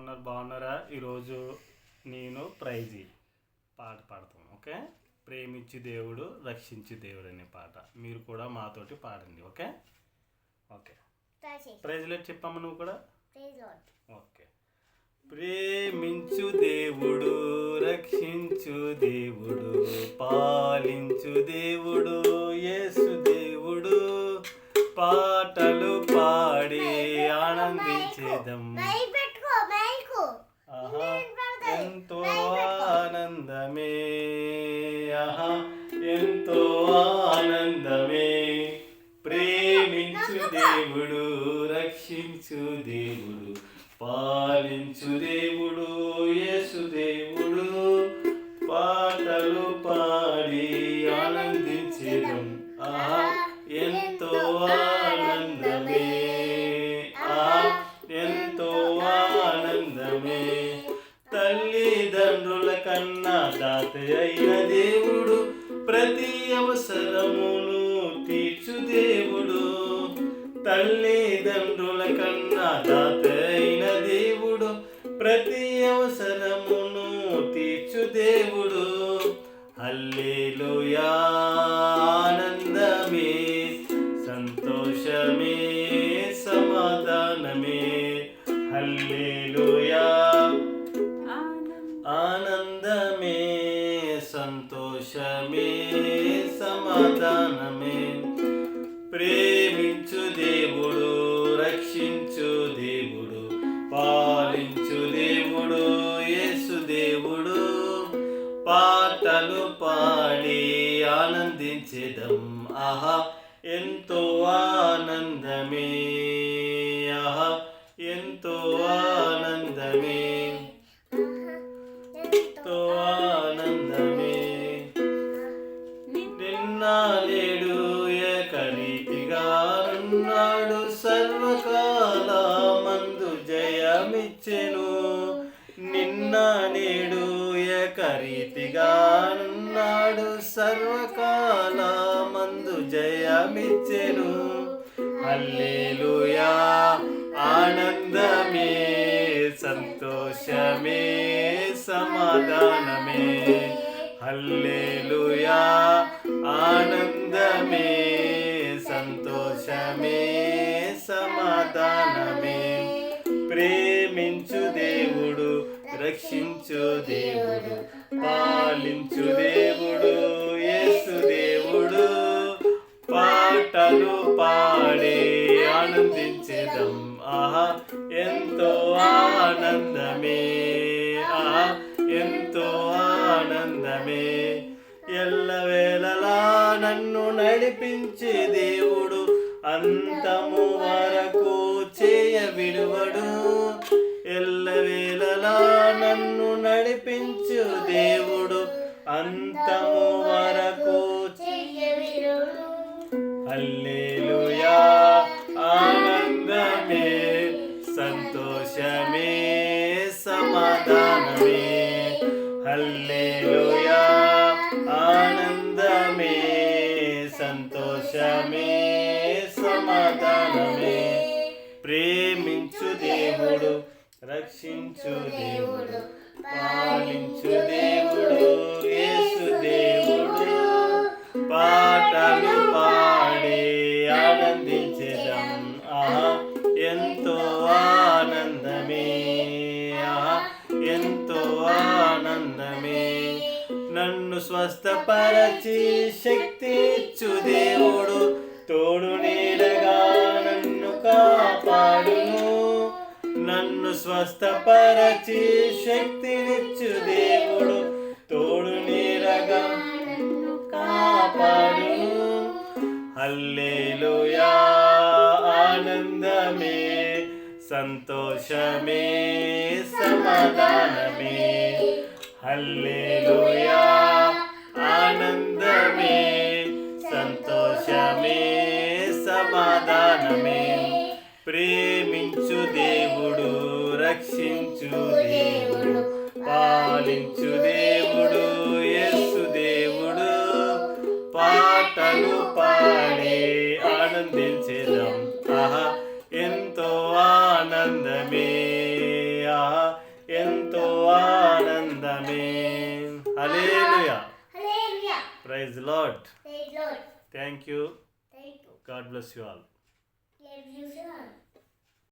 ఉన్నారు బాగున్నారా? ఈరోజు నేను ప్రైజీ పాట పాడతాం ఓకే? ప్రేమించి దేవుడు రక్షించి దేవుడు అనే పాట. మీరు కూడా మాతోటి పాడండి ఓకే? ఓకే. ప్రైజ్లో చెప్పమ్మా నువ్వు కూడా? ఓకే. ప్రేమించు దేవుడు రక్షించు దేవుడు పాలించు దేవుడు యేసు దేవుడు పాటలు పాడి ఆనందించేదం ఆహా ఎంతో ఆనందమే ఆహా ఎంతో ఆనందమే. ప్రేమించు దేవుడు రక్షించు దేవుడు పాలించు దేవుడు యేసు దేవుడు. తీర్చు దేవుడు తల్లిదండ్రుల కన్నా తాతైన దేవుడు ప్రతి అవసరమును తీర్చు దేవుడు హల్లేలుయా ఆనందమే సంతోషమే సమాధానమే. హల్లేలుయా ఆనందమే సంతోషమే సమాధానమే. ప్రేమించు దేవుడు రక్షించు దేవుడు పాలించు దేవుడు యేసు దేవుడు. పాటలు పాడి ఆనందించేదం. ఆహా ఎంతో ఆనందమే. ఆహా ఎంతో ఆనందమే. ఎంతో ఆనందమే. నిన్నాలే నిన్న నేడు ఏకరీతిగా ఉన్నాడు. సర్వకాల మందు జయమిచ్చెను. అల్లేలుయా ఆనందమే సంతోషమే సమాధానమే. హల్లేలుయా ఆనందమే సంతోషమే సమాధానం పాలించు దేవుడు పాలించు దేవుడు యేసు దేవుడు. పాటలు పాడే ఆనందించేదం. ఆహా ఎంతో ఆనందమే. ఆహా ఎంతో ఆనందమే. ఎల్లవేళలా నన్ను నడిపించే దేవుడు అంతము వరకు చేయ విడువడు. ఎల్లవేళలా నన్ను నడిపించు దేవుడు అంతము వరకు హల్లేలుయా. ఆనందమే సంతోషమే సమాధానమే. హల్లేలుయా. ఆనందమే సంతోషమే సమాధానమే. ప్రేమించు దేవుడు రక్షించు దేవుడు. పాలించు దేవుడు యేసు దేవుడు పాటలు పాడి ఆనందించడం. ఆహా ఎంతో ఆనందమే. ఆహా ఎంతో ఆనందమే. నన్ను స్వస్థపరచి శక్తి ఇచ్చు దేవుడు. తోడు నీడగా నన్ను కాపాడు. నన్ను స్వస్థపరచి శక్తినిచ్చు దేవుడు. తోడు నీరగా నన్ను కాపాడును హల్లేలుయా ఆనందమే సంతోషమే సమాధానమే. హల్లేలుయా రక్షించు దేవుడు పాలించు దేవుడు యేసు దేవుడు. పాటలు పాడే ఆనందించేదాం ఆహా ఎంతో ఆనందమే. ఆహా ఎంతో ఆనందమే. Hallelujah. Praise lot thank you. God bless you all.